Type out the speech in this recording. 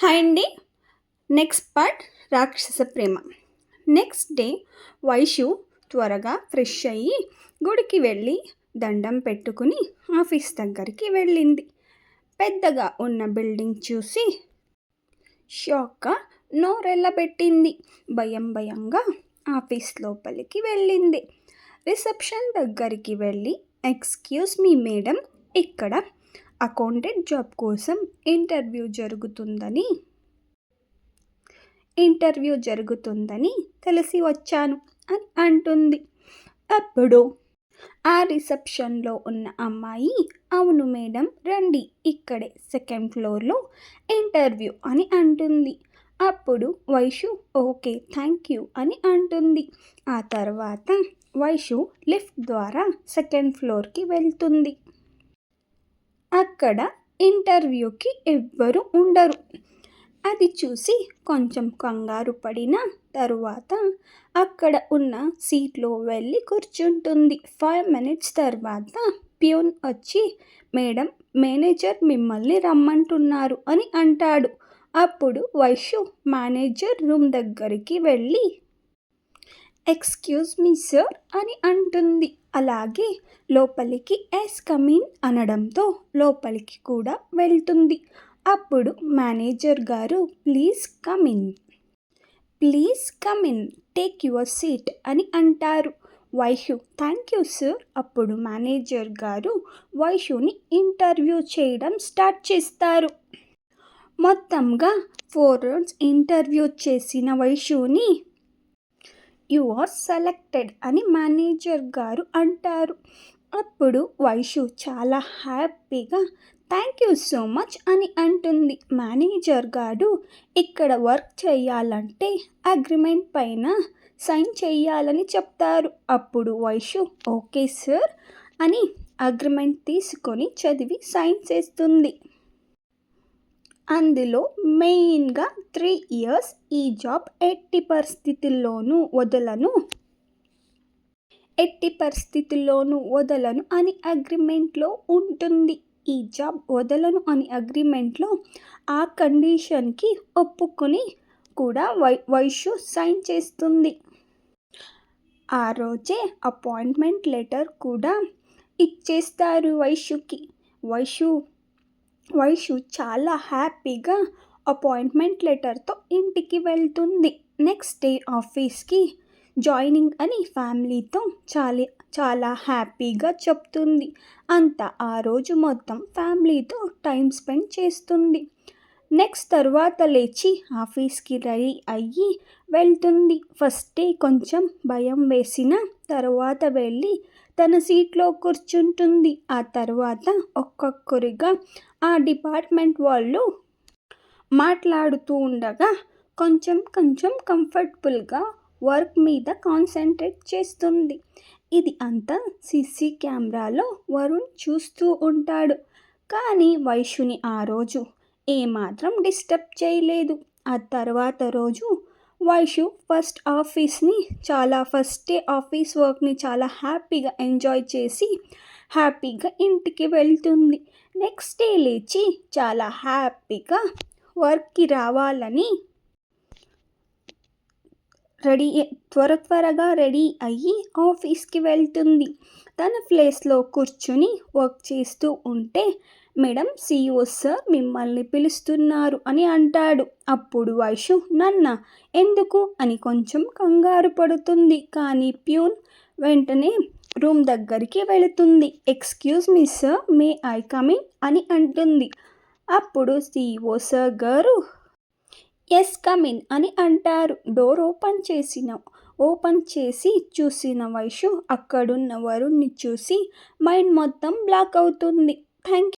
Hi అండి. Next part రాక్షస ప్రేమ. Next day Vaishu త్వరగా ఫ్రెష్ అయ్యి గుడికి వెళ్ళి దండం పెట్టుకుని ఆఫీస్ దగ్గరికి వెళ్ళింది. పెద్దగా ఉన్న బిల్డింగ్ చూసి షాక్గా నోరెళ్ళబెట్టింది భయం భయంగా ఆఫీస్ లోపలికి వెళ్ళింది. రిసెప్షన్ దగ్గరికి వెళ్ళి ఎక్స్క్యూజ్ మీ మేడం ఇక్కడ అకౌంటెంట్ జాబ్ కోసం ఇంటర్వ్యూ జరుగుతుందని. ఇంటర్వ్యూ జరుగుతుందని తెలిసి వచ్చాను అని అంటుంది. అప్పుడు ఆ రిసెప్షన్లో ఉన్న అమ్మాయి అవును మేడం రండి ఇక్కడే సెకండ్ ఫ్లోర్లో ఇంటర్వ్యూ అని అంటుంది. అప్పుడు వైషు ఓకే థ్యాంక్ యూ అని అంటుంది. ఆ తర్వాత వైషు లిఫ్ట్ ద్వారా సెకండ్ ఫ్లోర్కి వెళ్తుంది. అక్కడ ఇంటర్వ్యూకి ఎవ్వరు ఉండరు. అది చూసి కొంచెం కంగారు పడిన తరువాత అక్కడ ఉన్న సీట్లో వెళ్ళి కూర్చుంటుంది. ఫైవ్ మినిట్స్ తర్వాత ప్యూన్ వచ్చి మేడం మేనేజర్ మిమ్మల్ని రమ్మంటున్నారు అని అంటాడు. అప్పుడు వైషు మేనేజర్ రూమ్ దగ్గరికి వెళ్ళి ఎక్స్క్యూజ్ మీ సార్ అని అంటుంది. అలాగే లోపలికి ఎస్ కమీన్ అనడంతో లోపలికి కూడా వెళ్తుంది. అప్పుడు మేనేజర్ గారు please come in please come in take your seat అని అంటారు. వైషు థ్యాంక్ యూ సార్ అప్పుడు మేనేజర్ గారు వైషుని ఇంటర్వ్యూ చేయడం స్టార్ట్ చేస్తారు. మొత్తంగా ఫోర్ రౌండ్స్ ఇంటర్వ్యూ చేసిన వైషుని యు ఆర్ సెలెక్టెడ్ అని మేనేజర్ గారు అంటారు. అప్పుడు వైషు చాలా హ్యాపీగా థ్యాంక్ యూ సో మచ్ అని అంటుంది. మేనేజర్ గారు ఇక్కడ వర్క్ చేయాలంటే అగ్రిమెంట్ పైన సైన్ చేయాలని చెప్తారు. అప్పుడు వైషు ఓకే సార్ అని అగ్రిమెంట్ తీసుకొని చదివి సైన్ చేస్తుంది. అందులో మెయిన్గా త్రీ ఇయర్స్ ఈ జాబ్ ఎట్టి పరిస్థితుల్లోనూ వదలను. ఎట్టి పరిస్థితుల్లోనూ వదలను అని అగ్రిమెంట్లో ఉంటుంది. ఈ జాబ్ వదలను అని అగ్రిమెంట్లో ఆ కండిషన్కి ఒప్పుకొని కూడా వై వైషు సైన్ చేస్తుంది. ఆ రోజే అపాయింట్మెంట్ లెటర్ కూడా ఇచ్చేస్తారు వైషుకి. వైషు వైషు చాలా హ్యాపీగా అపాయింట్మెంట్ లెటర్తో ఇంటికి వెళ్తుంది. నెక్స్ట్ డే ఆఫీస్కి జాయినింగ్ అని ఫ్యామిలీతో చాలా చాలా హ్యాపీగా చెప్తుంది. అంత ఆ రోజు మొత్తం ఫ్యామిలీతో టైం స్పెండ్ చేస్తుంది. నెక్స్ట్ తర్వాత లేచి ఆఫీస్కి రెడీ అయ్యి వెళ్తుంది. ఫస్ట్ డే కొంచెం భయం వేసిన తర్వాత వెళ్ళి తన సీట్లో కూర్చుంటుంది. ఆ తర్వాత ఒక్కొక్కరిగా ఆ డిపార్ట్మెంట్ వాళ్ళు మాట్లాడుతూ ఉండగా కొంచెం కొంచెం కంఫర్టబుల్గా వర్క్ మీద కాన్సన్ట్రేట్ చేస్తుంది. ఇది అంతా సీసీ కెమెరాలో వరుణ్ చూస్తూ ఉంటాడు. కానీ వైషుని ఆ రోజు ఏమాత్రం డిస్టర్బ్ చేయలేదు. ఆ తర్వాత రోజు వైషు ఫస్ట్ ఆఫీస్ని చాలా ఫస్ట్ డే ఆఫీస్ వర్క్ని చాలా హ్యాపీగా ఎంజాయ్ చేసి హ్యాపీగా ఇంటికి వెళ్తుంది. నెక్స్ట్ డే లేచి చాలా హ్యాపీగా వర్క్కి రావాలని రెడీ త్వర త్వరగా రెడీ అయ్యి ఆఫీస్కి వెళ్తుంది. తన ప్లేస్లో కూర్చుని వర్క్ చేస్తూ ఉంటే మేడం సీఈఓ సార్ మిమ్మల్ని పిలుస్తున్నారు అని అంటాడు. అప్పుడు వైషు నన్న ఎందుకు? అని కొంచెం కంగారు పడుతుంది. కానీ ప్యూన్ వెంటనే రూమ్ దగ్గరికి వెళుతుంది. Excuse me sir may I coming అని అంటుంది. అప్పుడు సీఈఓ సార్ గారు ఎస్ కమిన్ అని అంటారు. డోర్ ఓపెన్ చేసిన ఓపెన్ చేసి చూసిన వైషు అక్కడున్న వరుణ్ణి చూసి మైండ్ మొత్తం బ్లాక్ అవుతుంది. థ్యాంక్